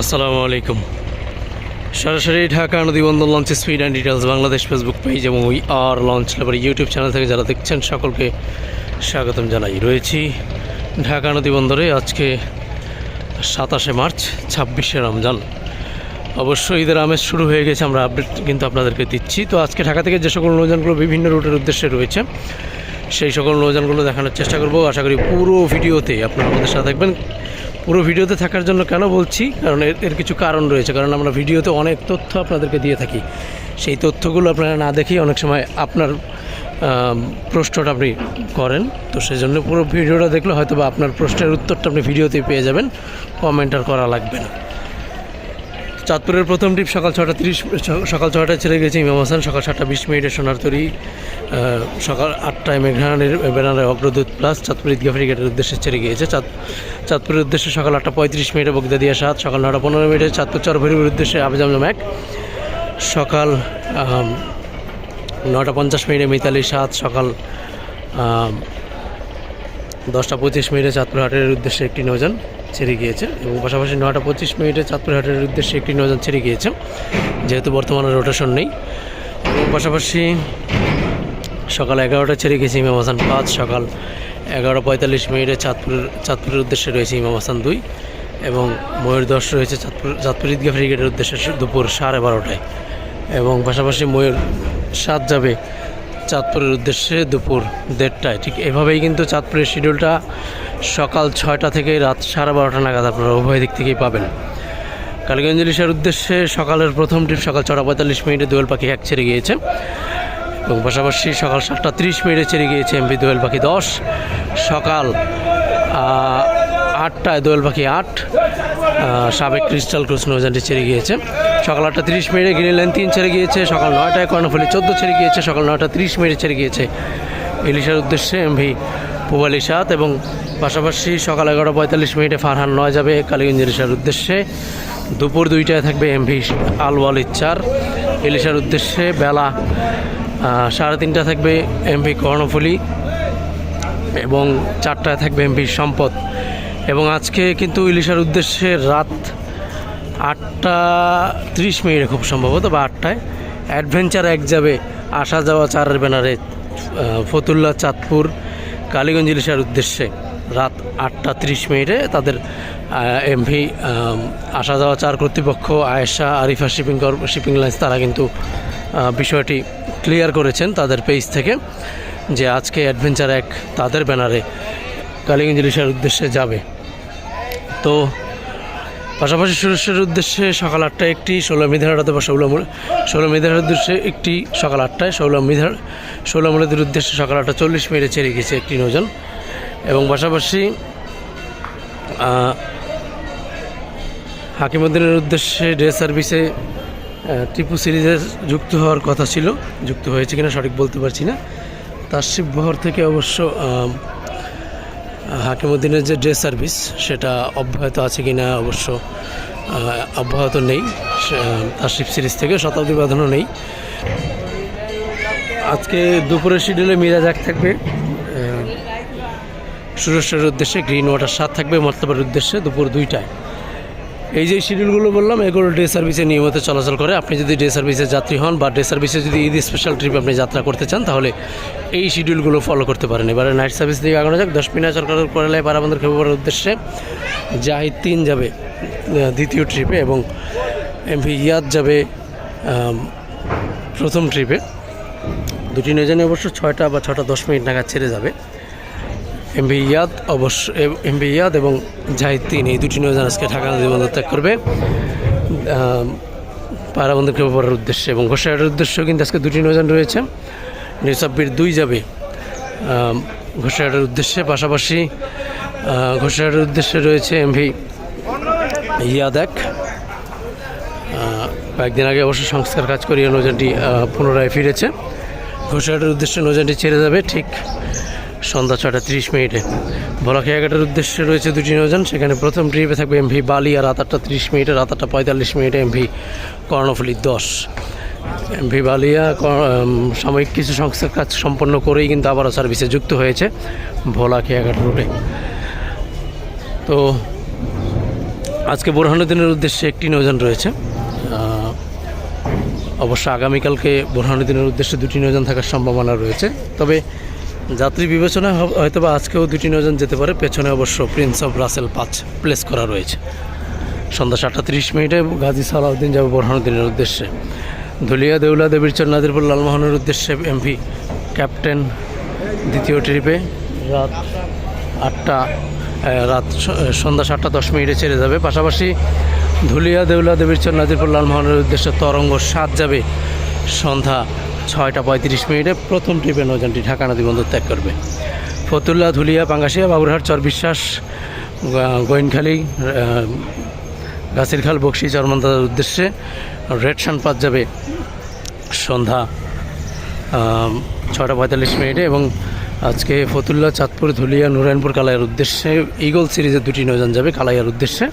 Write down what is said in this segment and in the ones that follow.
আসসালামু আলাইকুম। সরাসরি Dhaka নদীবন্দর launch speed and details Bangladesh Facebook page এবং we are launch lover YouTube channel থেকে যারা দেখছেন সকলকে স্বাগতম জানাই। রয়েছি ঢাকা নদীবন্দরে আজকে সাতাশে মার্চ, ছাব্বিশে রমজান। অবশ্যই ঈদের আমেজ শুরু হয়ে গেছে, আমরা আপডেট কিন্তু আপনাদেরকে দিচ্ছি। তো আজকে ঢাকা থেকে যে সকল নৌযানগুলো বিভিন্ন রুটের উদ্দেশ্যে রয়েছে, সেই সকল নৌযানগুলো দেখানোর চেষ্টা করব। আশা করি পুরো ভিডিওতে আপনারা আমাদের সাথে থাকবেন। পুরো ভিডিওতে থাকার জন্য কেন বলছি? কারণ এর কিছু কারণ রয়েছে। কারণ আমরা ভিডিওতে অনেক তথ্য আপনাদেরকে দিয়ে থাকি। সেই তথ্যগুলো আপনারা না দেখেই অনেক সময় আপনার প্রশ্নটা আপনি করেন। তো সেই জন্য পুরো ভিডিওটা দেখলে হয়তো বা আপনার প্রশ্নের উত্তরটা আপনি ভিডিওতেই পেয়ে যাবেন। কমেন্ট আর করা লাগবে না। চাঁদপুরের প্রথম ট্রিপ সকাল ছটা তিরিশ, সকাল ছটায় ছেড়ে গেছে ইমাম হাসান, সকাল সাতটা বিশ মিনিটে সোনার তরি সকাল আটটায় মেঘনানের ব্যানারে অগ্রদূত প্লাস চাঁদপুর ঈদগাহ ফ্রিগেটের উদ্দেশ্যে ছেড়ে গিয়েছে। চাঁদ, চাঁদপুরের উদ্দেশ্যে সকাল আটটা পঁয়ত্রিশ মিনিটে বগদাদিয়া সাত, সকাল নটা পনেরো মিনিটে চাঁদপুর চরভরির উদ্দেশ্যে আবেজামজম এক সকাল নটা পঞ্চাশ মিনিটে মিতালি সাত, সকাল দশটা পঁচিশ মিনিটে চাঁদপুর হাটের উদ্দেশ্যে একটি নৌযান ছেড়ে গিয়েছে এবং পাশাপাশি নটা পঁচিশ মিনিটে চাঁদপুর হাটের উদ্দেশ্যে একটি নৌযান ছেড়ে গিয়েছে যেহেতু বর্তমানে রোটেশন নেই। এবং পাশাপাশি সকাল এগারোটা ছেড়ে গেছে ইমাম হাসান পাঁচ, সকাল এগারো পঁয়তাল্লিশ মিনিটে চাঁদপুর চাঁদপুরের উদ্দেশ্যে রয়েছে ইমাম হাসান দুই এবং ময়ূর দশ রয়েছে চাঁদপুর চাঁদপুর ঈদগাহ ফ্রিগেটের উদ্দেশ্যে দুপুর সাড়ে বারোটায়। এবং পাশাপাশি ময়ূর সাত যাবে চাঁদপুরের উদ্দেশ্যে দুপুর দেড়টায়। ঠিক এভাবেই কিন্তু চাঁদপুরের শিডিউলটা সকাল ছয়টা থেকে রাত সাড়ে বারোটা নাগাদ আপনারা উভয় দিক থেকেই পাবেন। কালীগঞ্জ ইলিশের উদ্দেশ্যে সকালের প্রথম ট্রিপ সকাল ছটা পঁয়তাল্লিশ মিনিটে দোয়েল পাখি এক ছেড়ে গিয়েছে এবং পাশাপাশি সকাল সাতটা তিরিশ মিনিটে ছেড়ে গিয়েছে এমপি দোয়েল পাখি দশ। সকাল আটটায় দোয়েল পাখি আট সাবেক ক্রিস্টাল ক্রুজ নৌযানটি ছেড়ে গিয়েছে। সকাল আটটা তিরিশ মিনিটে গ্রিন লাইন তিন ছেড়ে গিয়েছে, সকাল নয়টায় কর্ণফুলি চোদ্দ ছেড়ে গিয়েছে, সকাল নয়টা তিরিশ মিনিটে ছেড়ে গিয়েছে। ইলিশের উদ্দেশ্যে এমভি পুবালি সাত এবং পাশাপাশি সকাল এগারোটা পঁয়তাল্লিশ মিনিটে ফারহান নয় যাবে কালীগঞ্জ ইলিশার উদ্দেশ্যে। দুপুর দুইটায় থাকবে এমভি আলওয়ালি চার ইলিশার উদ্দেশ্যে বেলা সাড়ে তিনটা থাকবে এমভি কর্ণফুলি এবং চারটায় থাকবে এমপি সম্পদ। এবং আজকে কিন্তু ইলিশার উদ্দেশ্যে রাত আটটা ত্রিশ মিনিটে খুব সম্ভবত বা আটটায়। অ্যাডভেঞ্চার এক যাবে আসা যাওয়া চারের ব্যানারে ফতুল্লা চাঁদপুর, কালীগঞ্জ ইলিশার উদ্দেশ্যে। রাত আটটা ত্রিশ মিনিটে তাদের এমভি আসা যাওয়া চার কর্তৃপক্ষ, Ayesha, Arifa shipping shipping lines, তারা কিন্তু বিষয়টি ক্লিয়ার করেছেন তাদের পেজ থেকে যে আজকে অ্যাডভেঞ্চার এক তাদের ব্যানারে কালীগঞ্জ ইলিশার উদ্দেশ্যে যাবে। তো পাশাপাশি সুরেশের উদ্দেশ্যে সকাল আটটায় একটি ষোলো মিধার অথবা ষোলো ষোলো মিধার উদ্দেশ্যে একটি সকাল আটটায়, ষোলো মিধার ষোলো মূলদের উদ্দেশ্যে সকাল আটটা চল্লিশ মিনিটে ছেড়ে গেছে একটি নৌযান। এবং পাশাপাশি হাকিমুদ্দিনের উদ্দেশ্যে ডে সার্ভিসে টিপু সিরিজের যুক্ত হওয়ার কথা ছিল। যুক্ত হয়েছে কিনা সঠিক বলতে পারছি না। তার শিববহর থেকে অবশ্য হাকিমুদ্দিনের যে ড্রেস সার্ভিস, সেটা অব্যাহত আছে কি না অবশ্য অব্যাহত নেই। শিব সিরিজ থেকে শতাব্দী বাঁধানো নেই। আজকে দুপুরের শিডিউলে মিরাজ এক থাকবে। সুরেশ্বরের উদ্দেশ্যে গ্রিন ওয়াটার সাত থাকবে মতলবের উদ্দেশ্যে দুপুর দুইটায়। এই যে শিডিউলগুলো বললাম, এগুলো ডে সার্ভিসে নিয়মিত চলাচল করে। আপনি যদি ডে সার্ভিসের যাত্রী হন বা ডে সার্ভিসে যদি ঈদ স্পেশাল ট্রিপ আপনি যাত্রা করতে চান, তাহলে এই শিডিউলগুলো ফলো করতে পারেন। এবারে নাইট সার্ভিস দিকে আগানো যাক। দশ মিনিট সরকার করলে পারাবন্দর খেপার উদ্দেশ্যে জাহিদ তিন যাবে দ্বিতীয় ট্রিপে এবং এমভি ইয়াদ যাবে প্রথম ট্রিপে দুটি নৌজানে অবশ্য ছয়টা বা ছটা দশ মিনিট নাগাদ ছেড়ে যাবে। এমবি ইয়াদ অবশ্য এমবি ইয়াদ এবং জাহিদ এই দুটি নৌযান আজকে ঢাকা নদী বন্দর ত্যাগ করবে। পায়রাবন্দরকে পড়ার উদ্দেশ্যে এবং ঘোষাহাটের উদ্দেশ্যেও কিন্তু আজকে দুটি নৌযান রয়েছে। নিউসাব্বির দুই যাবে। ঘোষাহাটের উদ্দেশ্যে পাশাপাশি ঘোষাহাটের উদ্দেশ্যে রয়েছে এমভি ইয়াদ এক। কয়েকদিন আগে অবশ্য সংস্কার কাজ করিয়ে নৌযানটি আহ, পুনরায় ফিরেছে। ঘোষাহাটের উদ্দেশ্যে নৌযানটি ছেড়ে যাবে ঠিক সন্ধ্যা ছটা তিরিশ মিনিটে। ভোলাখিয়াঘাটের উদ্দেশ্যে রয়েছে দুটি নৌযান সেখানে প্রথম ট্রিপে থাকবে এমভি বালি আর রাত আটটা তিরিশ মিনিটে, রাত আটটা পঁয়তাল্লিশ মিনিটে এমভি কর্ণফুলি দশ। এমভি বালিয়া সাময়িক কিছু সংস্থার কাজ সম্পন্ন করেই কিন্তু আবারও সার্ভিসে যুক্ত হয়েছে ভোলা খেয়াঘাট রুটে। তো আজকে বোরহানুদ্দিনের উদ্দেশ্যে একটি নৌযান রয়েছে। অবশ্য আগামীকালকে বোরহানুদ্দিনের উদ্দেশ্যে দুটি নৌযান থাকার সম্ভাবনা রয়েছে। তবে যাত্রী বিবেচনায় হ- হয়তোবা আজকেও দুটি নৌযান যেতে পারে। পেছনে অবশ্য প্রিন্স অফ রাসেল পাঁচ প্লেস করা রয়েছে। সন্ধ্যা সাতটা তিরিশ মিনিটে গাজী সালাউদ্দিন যাবে বোরহানুদ্দিনের উদ্দেশ্যে। ধুলিয়া দেউলা দেবীরচর নাদিরপুর লালমোহনের উদ্দেশ্যে এমভি ক্যাপ্টেন দ্বিতীয় ট্রিপে রাত আটটা রাত সন্ধ্যা সাতটা দশ মিনিটে ছেড়ে যাবে। পাশাপাশি ধুলিয়া দেউলা দেবীরচর নাদিরপুর লালমোহনের উদ্দেশ্যে তরঙ্গ সাত যাবে সন্ধ্যা ছয়টা পঁয়ত্রিশ মিনিটে প্রথম ট্রিপে নৌযানটি ঢাকা নদী বন্দর ত্যাগ করবে। ফতুল্লা ধুলিয়া পাঙ্গাসিয়া বাবুরহাট চর বিশ্বাস গো- গোয়েনখালী আহ, গাছের বক্সি চরমন্দার উদ্দেশ্যে রেড সানপাত যাবে সন্ধ্যা ছটা পঁয়তাল্লিশ মিনিটে এবং আজকে ফতুল্লা চাঁদপুর ধুলিয়া নুরায়ণপুর কালাইয়ের উদ্দেশ্যে ইগল সিরিজের দুটি নৌযান যাবে কালাইয়ার উদ্দেশ্যে।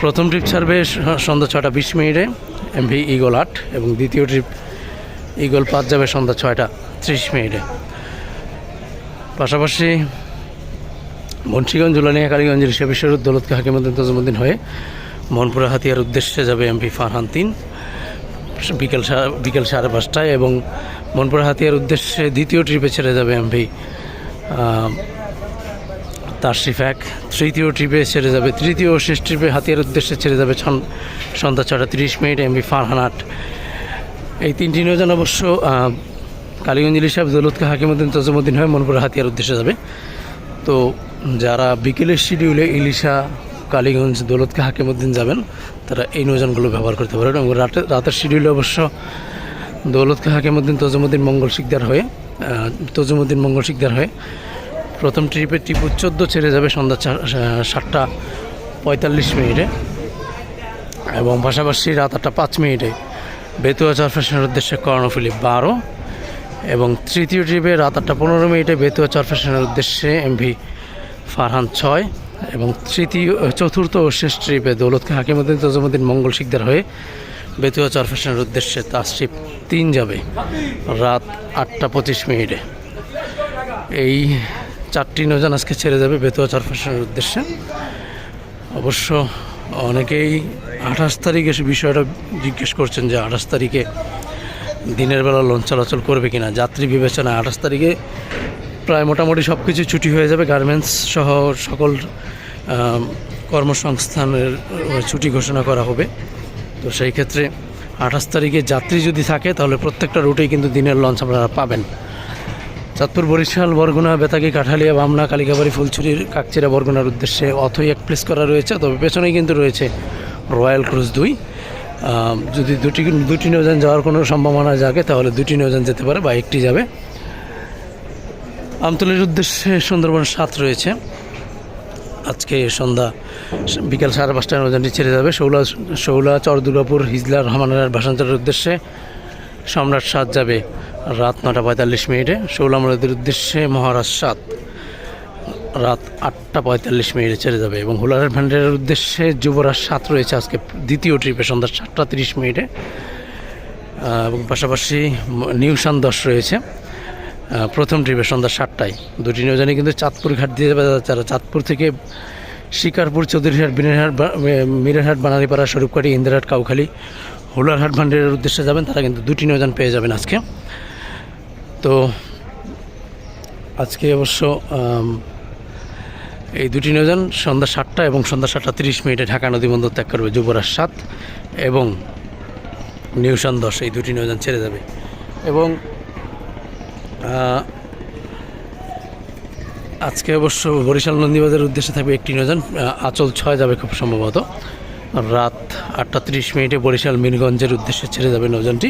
প্রথম ট্রিপ ছাড়বে সন্ধ্যা ছটা বিশ মিনিটে এমভি ইগল আট এবং দ্বিতীয় ট্রিপ ইগল পাঁচ যাবে সন্ধ্যা ছয়টা, ত্রিশ মিনিটে। পাশাপাশি মুন্সিগঞ্জ জুলানিয়া কালীগঞ্জের শেবেশ্বর দৌলতকে হাকিমুদ্দিন তজমুদ্দিন হয়ে মনপুরা হাতিয়ার উদ্দেশ্যে যাবে এমপি ফারহান তিন। বিকেল বিকেল সাড়ে পাঁচটায় এবং মনপুরা হাতিয়ার উদ্দেশ্যে দ্বিতীয় ট্রিপে ছেড়ে যাবে এমপি তারশিফ এক। তৃতীয় ট্রিপে ছেড়ে যাবে, তৃতীয় শেষ ট্রিপে হাতিয়ার উদ্দেশ্যে ছেড়ে যাবে সন্ধ্যা ছটা তিরিশ মিনিট এমপি ফারহান আট। এই তিনটি নৌযান অবশ্য কালীগঞ্জ ইলি সাহেব দৌলতকে হাকিমুদ্দিন তজমুদ্দিন হয়ে মনপুরা হাতিয়ার উদ্দেশ্যে যাবে। তো যারা বিকেলের শিডিউলে ইলিশা, কালীগঞ্জ, দৌলতকে হাকিমুদ্দিন যাবেন, তারা এই নৌযানগুলো ব্যবহার করতে পারেন এবং রাতে রাতের শিডিউলে অবশ্য দৌলতকে হাকিমুদ্দিন তজমুদ্দিন, মঙ্গল শিকদার হয়ে তজমুদ্দিন, মঙ্গল শিকদার হয়ে প্রথম ট্রিপে টিপু চোদ্দ ছেড়ে যাবে সন্ধ্যা সাতটা পঁয়তাল্লিশ মিনিটে এবং পাশাপাশি রাত আটটা পাঁচ মিনিটে বেতুয়া চরফেশনের উদ্দেশ্যে কর্ণফুলি বারো এবং তৃতীয় ট্রিপে রাত আটটা পনেরো মিনিটে বেতুয়া চরফেশনের উদ্দেশ্যে এমভি ফারহান ছয় এবং তৃতীয়, চতুর্থ ও শেষ ট্রিপে দৌলতকে হাকিমুদ্দিন, তজমুদ্দিন, মঙ্গল শিকদার হয়ে বেতুয়া চরফেশনের উদ্দেশ্যে তার ট্রিপ তিন যাবে রাত আটটা পঁচিশ মিনিটে। এই চারটি নৌযান আজকে ছেড়ে যাবে বেতুয়া চরফেশনের উদ্দেশ্যে। অবশ্য অনেকেই আঠাশ তারিখে বিষয়টা জিজ্ঞেস করছেন যে আঠাশ তারিখে দিনের বেলা লঞ্চ চলাচল করবে কিনা। যাত্রী বিবেচনা আঠাশ তারিখে প্রায় মোটামুটি সব কিছু ছুটি হয়ে যাবে। গার্মেন্টস সহ সকল কর্মসংস্থানের ছুটি ঘোষণা করা হবে। তো সেই ক্ষেত্রে আঠাশ তারিখে যাত্রী যদি থাকে, তাহলে প্রত্যেকটা রুটেই কিন্তু দিনের লঞ্চ আপনারা পাবেন। চাঁদপুর, বরিশাল, বরগুনা, বেতাগি, কাঠালিয়া, বামনা কালিকাবাড়ি ফুলছুরির কাকচিরা বরগুনার উদ্দেশ্যে অথই এক প্লেস করা রয়েছে। তবে পেছনেই কিন্তু রয়েছে রয়্যাল ক্রুজ দুই। যদি দুটি দুটি নৌযান যাওয়ার কোনো সম্ভাবনা জাগে, তাহলে দুটি নৌযান যেতে পারে বা একটি যাবে। আমতলির উদ্দেশ্যে সুন্দরবন সাত রয়েছে। আজকে সন্ধ্যা বিকাল সাড়ে পাঁচটায় নৌযানটি ছেড়ে যাবে। শৌলা শৌলা চর দুর্গাপুর হিজলা রহমানের ভাষান্তরের উদ্দেশ্যে সম্রাট সাত যাবে রাত নটা পঁয়তাল্লিশ মিনিটে। শৌলা শৌলামরাদের উদ্দেশ্যে মহারাজ সাত। রাত আটটা পঁয়তাল্লিশ মিনিটে ছেড়ে যাবে এবং হুলারের ভান্ডারের উদ্দেশ্যে যুবরাজ সাত রয়েছে আজকে দ্বিতীয় ট্রিপে, সন্ধ্যা সাতটা তিরিশ মিনিটে। এবং পাশাপাশি নিউসান দশ রয়েছে। প্রথম ট্রিপে সন্ধ্যা সাতটায়। দুটি নৌজানি কিন্তু চাঁদপুর ঘাট দিয়ে যাবে যারা চাঁদপুর থেকে শিকারপুর, চৌধুরীহাট, বিনারহাট মিরারহাট, বানারীপাড়া, স্বরূপকাঠি, ইন্দিরহাট, কাউখালী হোলারহাট ভান্ডারের উদ্দেশ্যে যাবেন, তারা কিন্তু দুটি নৌযান পেয়ে যাবেন আজকে। তো আজকে অবশ্য এই দুটি নৌযান সন্ধ্যা সাতটা এবং সন্ধ্যা সাতটা তিরিশ মিনিটে ঢাকা নদী বন্দর ত্যাগ করবে যুবরাজ সাত এবং নিউসান দশ, এই দুটি নৌযান ছেড়ে যাবে। এবং আজকে অবশ্য বরিশাল নন্দীবাজারের উদ্দেশ্যে থাকবে একটি নৌযান আঁচল ছয় যাবে খুব সম্ভবত। রাত আটটা তিরিশ মিনিটে বরিশাল মিরগঞ্জের উদ্দেশ্যে ছেড়ে যাবে নৌযানটি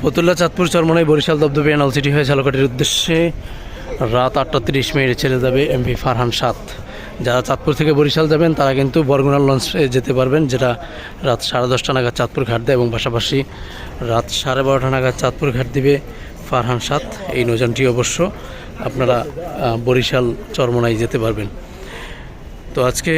ফতুল্লা চাঁদপুর চরমনাই বরিশাল দবদবিয়া নলসিটি হয়ে ঝালকাঠির উদ্দেশ্যে রাত আটটা তিরিশ মিনিটে ছেড়ে যাবে এমভি ফারহান সাত। যারা চাঁদপুর থেকে বরিশাল যাবেন, তারা কিন্তু বরগুনার লঞ্চে যেতে পারবেন, যেটা রাত সাড়ে দশটা নাগাদ চাঁদপুর ঘাট দেয় এবং পাশাপাশি রাত সাড়ে বারোটা নাগাদ চাঁদপুর ঘাট দিবে ফারহান সাত। এই নৌযানটি অবশ্য আপনারা বরিশাল চরমনাই যেতে পারবেন। তো আজকে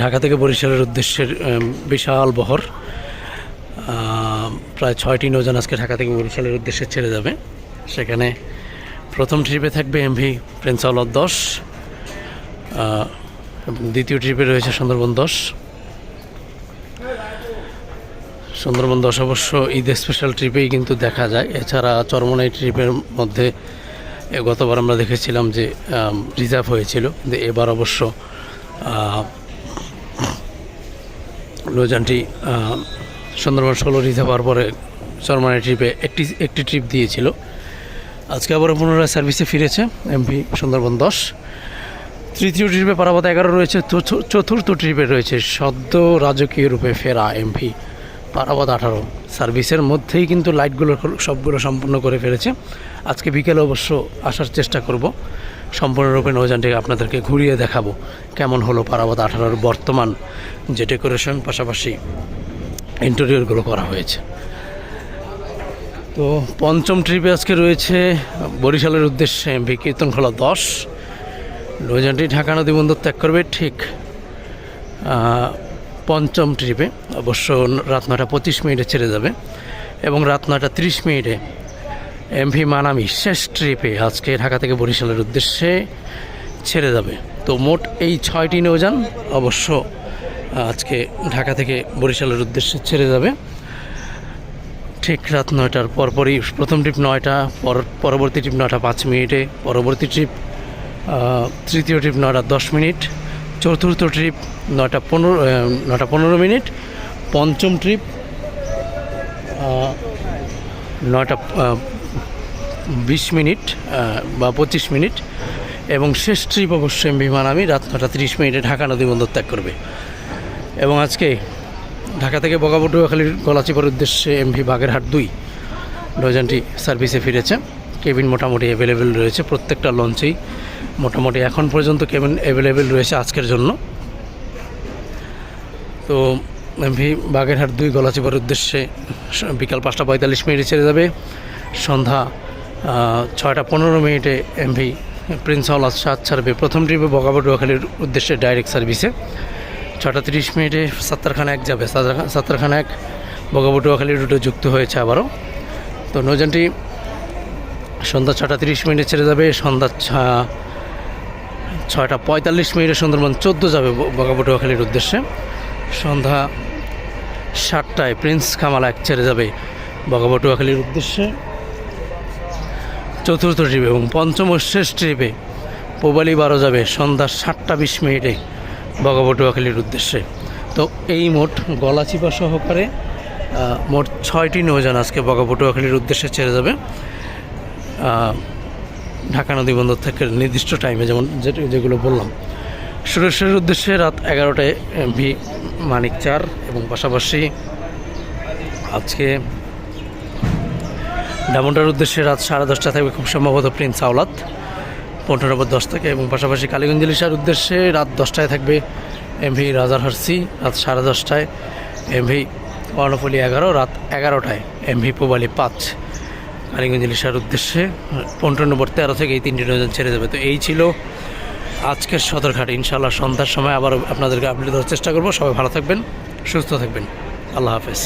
ঢাকা থেকে বরিশালের উদ্দেশ্যের বিশাল বহর। প্রায় ছয়টি নৌযান আজকে ঢাকা থেকে বরিশালের উদ্দেশ্যে ছেড়ে যাবে। সেখানে প্রথম ট্রিপে থাকবে এমভি প্রিন্স আওলাদ দশ দ্বিতীয় ট্রিপে রয়েছে সুন্দরবন দশ। সুন্দরবন দশ অবশ্য ঈদ স্পেশাল ট্রিপেই কিন্তু দেখা যায়। এছাড়া চরমনাই ট্রিপের মধ্যে গতবার আমরা দেখেছিলাম যে রিজার্ভ হয়েছিল। কিন্তু এবার অবশ্য লোজানটি সুন্দরবন ষোলো রিজার্ভ হওয়ার পরে চরমনাই ট্রিপে একটি একটি ট্রিপ দিয়েছিল। আজকে আবার পুনরায় সার্ভিসে ফিরেছে এমপি সুন্দরবন দশ। তৃতীয় ট্রিপে পারাবত এগারো রয়েছে চতুর্থ ট্রিপে রয়েছে সদ্য রাজকীয় রূপে ফেরা এমপি পারাবত আঠারো। সার্ভিসের মধ্যেই কিন্তু লাইটগুলো সবগুলো সম্পূর্ণ করে ফেলেছে। আজকে বিকেলে অবশ্য আসার চেষ্টা করব। সম্পূর্ণরূপে নৌযানটিকে আপনাদেরকে ঘুরিয়ে দেখাবো কেমন হলো পারাবত আঠারোর বর্তমান যে ডেকোরেশন পাশাপাশি ইন্টেরিয়রগুলো করা হয়েছে। তো পঞ্চম ট্রিপে আজকে রয়েছে বরিশালের উদ্দেশ্যে এমভি কীর্তনখোলা দশ। নৌযানটি ঢাকা নদী বন্দর ত্যাগ করবে ঠিক পঞ্চম ট্রিপে অবশ্য রাত নয়টা পঁচিশ মিনিটে ছেড়ে যাবে এবং রাত নয়টা তিরিশ মিনিটে এমভি মানামি শেষ ট্রিপে আজকে ঢাকা থেকে বরিশালের উদ্দেশ্যে ছেড়ে যাবে। তো মোট এই ছয়টি নৌযান অবশ্য আজকে ঢাকা থেকে বরিশালের উদ্দেশ্যে ছেড়ে যাবে। ঠিক রাত নয়টার পরপরই প্রথম ট্রিপ নয়টা, পর পরবর্তী ট্রিপ নয়টা পাঁচ মিনিটে, পরবর্তী ট্রিপ তৃতীয় ট্রিপ নয়টা দশ মিনিট, চতুর্থ ট্রিপ নয়টা পনেরো নয়টা পনেরো মিনিট, পঞ্চম ট্রিপ নয়টা বিশ মিনিট বা পঁচিশ মিনিট, এবং শেষ ট্রিপ অবশ্যই বিমান আমি রাত নটা তিরিশ মিনিটে ঢাকা নদী বন্দর ত্যাগ করবে। এবং আজকে ঢাকা থেকে বগাবটুয়াখালীর গলাচিপার উদ্দেশ্যে এমভি বাগেরহাট দুই। নৌযানটি সার্ভিসে ফিরেছে। কেবিন মোটামুটি অ্যাভেলেবেল রয়েছে। প্রত্যেকটা লঞ্চেই মোটামুটি এখন পর্যন্ত কেবিন অ্যাভেলেবেল রয়েছে আজকের জন্য। তো এমভি বাগেরহাট দুই গলাচিপার উদ্দেশ্যে বিকাল পাঁচটা পঁয়তাল্লিশ মিনিটে ছেড়ে যাবে। সন্ধ্যা ছয়টা পনেরো মিনিটে এমভি প্রিন্স হল সাত ছাড়বে। প্রথম ট্রিপে বগাবটুয়াখালীর উদ্দেশ্যে ডাইরেক্ট সার্ভিসে ছটা তিরিশ মিনিটে সাত্তারখানা এক যাবে সাত্তারখা- সাত্তারখানা এক। বগাবটুয়াখালী রুটে যুক্ত হয়েছে আবারও। তো নৌযানটি সন্ধ্যা ছটা তিরিশ মিনিটে ছেড়ে যাবে, সন্ধ্যা ছয়টা পঁয়তাল্লিশ মিনিটে সুন্দরবন চোদ্দ যাবে বগাবটুয়াখালীর উদ্দেশ্যে। সন্ধ্যা সাতটায় প্রিন্স কামাল এক ছেড়ে যাবে বগাবটুয়াখালীর উদ্দেশ্যে। চতুর্থ ট্রিপে এবং পঞ্চম শেষ ট্রিপে পোবালি বারো যাবে সন্ধ্যা সাতটা বিশ মিনিটে। বগাবটুয়াখালীর উদ্দেশ্যে। তো এই মোট গলাচিপা সহকারে মোট ছয়টি নৌযান আজকে বগাবটুয়াখালীর উদ্দেশ্যে ছেড়ে যাবে। ঢাকা নদী বন্দর থেকে নির্দিষ্ট টাইমে যেমন যেগুলো বললাম। সুরেশের উদ্দেশ্যে রাত এগারোটায় ভি মানিক চার এবং পাশাপাশি আজকে ডায়মন্ডার উদ্দেশ্যে রাত সাড়ে দশটা থাকবে খুব সম্ভবত প্রিন্স আওলাদ। পনেরো নম্বর দশ থেকে এবং পাশাপাশি কালীগঞ্জ ইলিশার উদ্দেশ্যে রাত দশটায় থাকবে এমভি রাজার হার্সি, রাত সাড়ে দশটায় এমভি কর্ণফুলি এগারো, রাত এগারোটায় এমভি পোবালি পাঁচ। কালীগঞ্জ ইলিশার উদ্দেশ্যে পনেরো নম্বর তেরো থেকে এই তিনটি নৌযান ছেড়ে যাবে তো এই ছিল আজকের সদরঘাট। ইনশাল্লাহ সন্ধ্যার সময় আবার আপনাদেরকে আপডেট দেওয়ার চেষ্টা করব। সবাই ভালো থাকবেন, সুস্থ থাকবেন। আল্লাহ হাফেজ।